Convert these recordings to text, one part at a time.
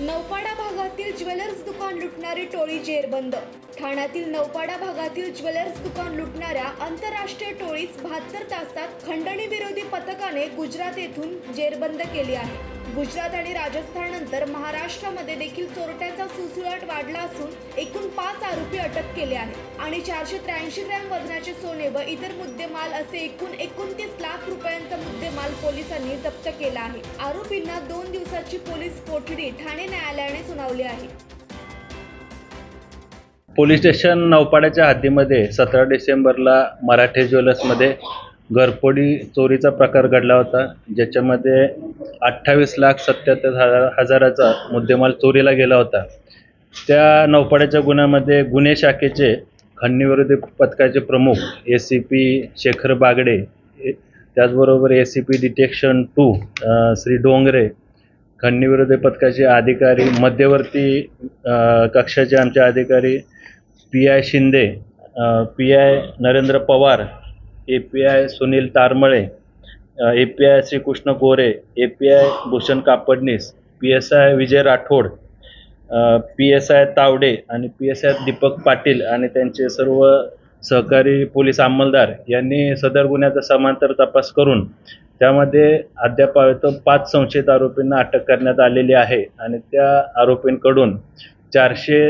नौपाडा भागातील ज्वेलर्स दुकान लुटणारी टोळी जेरबंद. ठाण्यातील नौपाडा भागातील ज्वेलर्स दुकान लुटणाऱ्या आंतरराष्ट्रीय टोळीस बहात्तर तासात खंडणी विरोधी पथकाने गुजरात येथून जेरबंद केली आहे. गुजरात आणि राजस्थाननंतर महाराष्ट्रामध्ये देखील चोरट्याचा सुसुळाट वाढला असून एकूण पाच आरोपी अटक केले आहेत. आणि चारशे त्र्याऐंशी ग्रॅम वजनाचे सोने व इतर मुद्देमाल असे एकूण एकोणतीस लाख रुपयांचा मुद्देमाल पोलिसांनी जप्त केला आहे. आरोपींना दोन दिवसाची पोलीस कोठडी ठाणे न्यायालयाने सुनावली आहे. पोलीस स्टेशन नौपाड्याच्या हद्दीमध्ये सतरा डिसेंबरला मराठे ज्वेलर्समध्ये घरफोडी चोरीचा प्रकार घडला होता ज्याच्यामध्ये अठ्ठावीस लाख सत्याहत्तर हजार हजाराचा मुद्देमाल चोरीला गेला होता. त्या नौपाड्याच्या गुन्ह्यामध्ये गुन्हे शाखेचे खंडणीविरोधी पथकाचे प्रमुख A C P Shekhar Bagde ए- त्याचबरोबर A C P detection two Shri Dongre खंडणीविरोधी पथकाचे अधिकारी मध्यवर्ती कक्षाचे आमचे अधिकारी P I Shinde P I Narendra Pawar A P I Sunil Taramale A P I Shrikrishna Gore A P I Bhushan Kapadnis P S I Vijay Rathod P S I Tawde आणि P S I Deepak Patil आणि त्यांचे सर्व सहकारी police अंमलदार यांनी सदर गुन्ह्याचा समांतर तपास करून त्यामध्ये अद्याप पाच संशयित आरोपींना अटक करण्यात आलेली आहे आणि त्या आरोपींकडून चारशे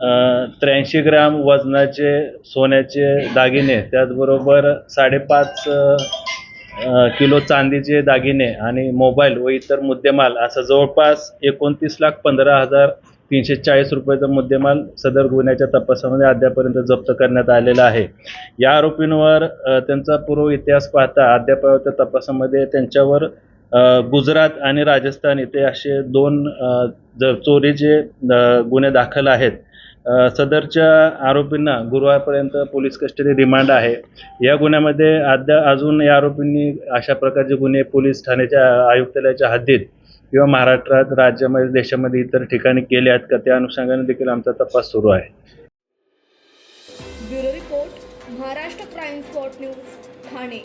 त्र्याऐंशी ग्राम वजनाचे सोन्याचे दागिने त्याचबरोबर साडेपाच किलो चांदीचे दागिने आणि मोबाईल व इतर मुद्देमाल असं जवळपास एकोणतीस लाख पंधरा हजार तीनशे चाळीस रुपयाचा मुद्देमाल सदर गुन्ह्याच्या तपासामध्ये अद्यापर्यंत जप्त करण्यात आलेला आहे. या आरोपींवर त्यांचा पूर्व इतिहास पाहता अद्याप तपासामध्ये त्यांच्यावर गुजरात आणि राजस्थान इथे असे दोन चोरीचे गुन्हे दाखल आहेत. सदरच्या आरोपींना गुरुवारपर्यंत पोलीस कस्टडी रिमांड आहे. या गुन्ह्यामध्ये अद्या अजून या आरोपींनी अशा प्रकारचे गुन्हे पोलीस ठाण्याच्या आयुक्तालयाच्या हद्दीत किंवा महाराष्ट्रात राज्यामध्ये देशामध्ये इतर ठिकाणी केले आहेत का त्या अनुषंगाने देखील आमचा तपास सुरू आहे. Bureau report Maharashtra crime spot news Thane.